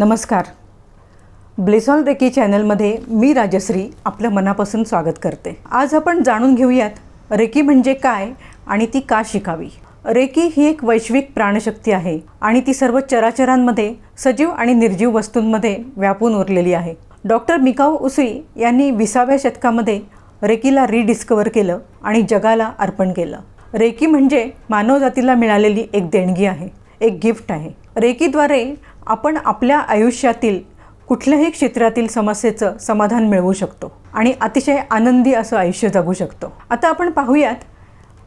नमस्कार. ब्लेसॉल रेकी चॅनलमध्ये मी राजश्री आपलं मनापासून स्वागत करते. आज आपण जाणून घेऊयात रेकी म्हणजे काय आणि ती का शिकावी? रेकी ही एक वैश्विक प्राणशक्ती आहे आणि ती सर्व चराचरांमध्ये सजीव आणि निर्जीव वस्तूंमध्ये व्यापून उरलेली आहे. डॉक्टर मिकाऊ उसुई यांनी विसाव्या शतकामध्ये रेकीला रिडिस्कवर केलं आणि जगाला अर्पण केलं. रेकी म्हणजे मानवजातीला मिळालेली एक देणगी आहे एक गिफ्ट आहे. रेकीद्वारे आपण आपल्या आयुष्यातील कुठल्याही क्षेत्रातील समस्येचं समाधान मिळवू शकतो आणि अतिशय आनंदी असं आयुष्य जगू शकतो. आता आपण पाहूयात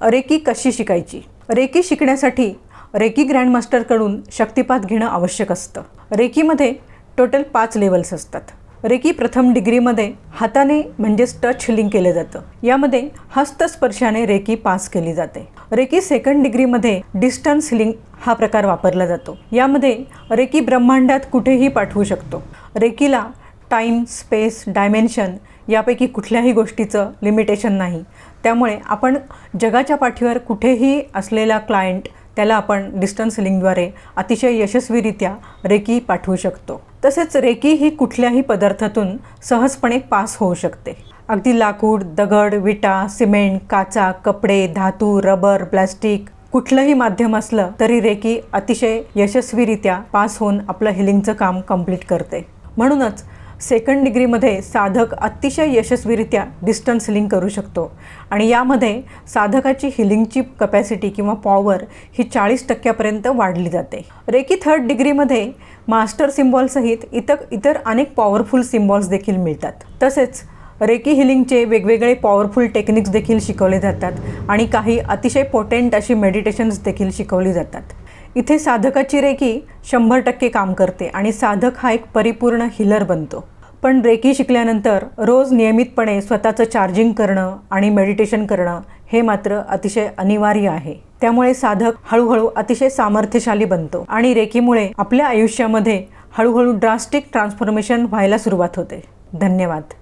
रेकी कशी शिकायची. रेकी शिकण्यासाठी रेकी ग्रँडमास्टरकडून शक्तिपात घेणं आवश्यक असतं. रेकीमध्ये टोटल पाच लेवल्स असतात. रेकी प्रथम डिग्रीमध्ये हाताने म्हणजेच टच हिलिंग केलं जातं. यामध्ये हस्तस्पर्शाने रेकी पास केली जाते. रेकी सेकंड डिग्रीमध्ये डिस्टन्स हिलिंग हा प्रकार वापरला जातो. यामध्ये रेकी ब्रह्मांडात कुठेही पाठवू शकतो. रेकीला टाईम स्पेस डायमेन्शन यापैकी कुठल्याही गोष्टीचं लिमिटेशन नाही. त्यामुळे आपण जगाच्या पाठीवर कुठेही असलेला क्लायंट त्याला आपण डिस्टन्स लिंगद्वारे अतिशय यशस्वीरित्या रेकी पाठवू शकतो. तसेच रेकी ही कुठल्याही पदार्थातून सहजपणे पास होऊ शकते. अगदी लाकूड दगड विटा सिमेंट काचा कपडे धातू रबर प्लॅस्टिक कुठलंही माध्यम असलं तरी रेकी अतिशय यशस्वीरित्या पास होऊन आपलं हिलिंगचं काम कंप्लीट करते. म्हणूनच सेकंड डिग्रीमध्ये साधक अतिशय यशस्वीरित्या डिस्टन्स हिलिंग करू शकतो आणि यामध्ये साधकाची हिलिंगची कपॅसिटी किंवा पॉवर ही चाळीस टक्क्यापर्यंत वाढली जाते. रेकी थर्ड डिग्रीमध्ये मास्टर सिम्बॉलसहित इतर इतर अनेक पॉवरफुल सिम्बॉल्स देखील मिळतात. तसेच रेकी हिलिंगचे वेगवेगळे पॉवरफुल टेक्निक्स देखील शिकवले जातात आणि काही अतिशय पोटेंट अशी मेडिटेशन्स देखील शिकवली जातात. इथे साधकाची रेकी शंभर टक्के काम करते आणि साधक हा एक परिपूर्ण हिलर बनतो. पण रेकी शिकल्यानंतर रोज नियमितपणे स्वतःचं चार्जिंग करणं आणि मेडिटेशन करणं हे मात्र अतिशय अनिवार्य आहे. त्यामुळे साधक हळूहळू अतिशय सामर्थ्यशाली बनतो आणि रेकीमुळे आपल्या आयुष्यामध्ये हळूहळू ड्रास्टिक ट्रान्सफॉर्मेशन व्हायला सुरुवात होते. धन्यवाद.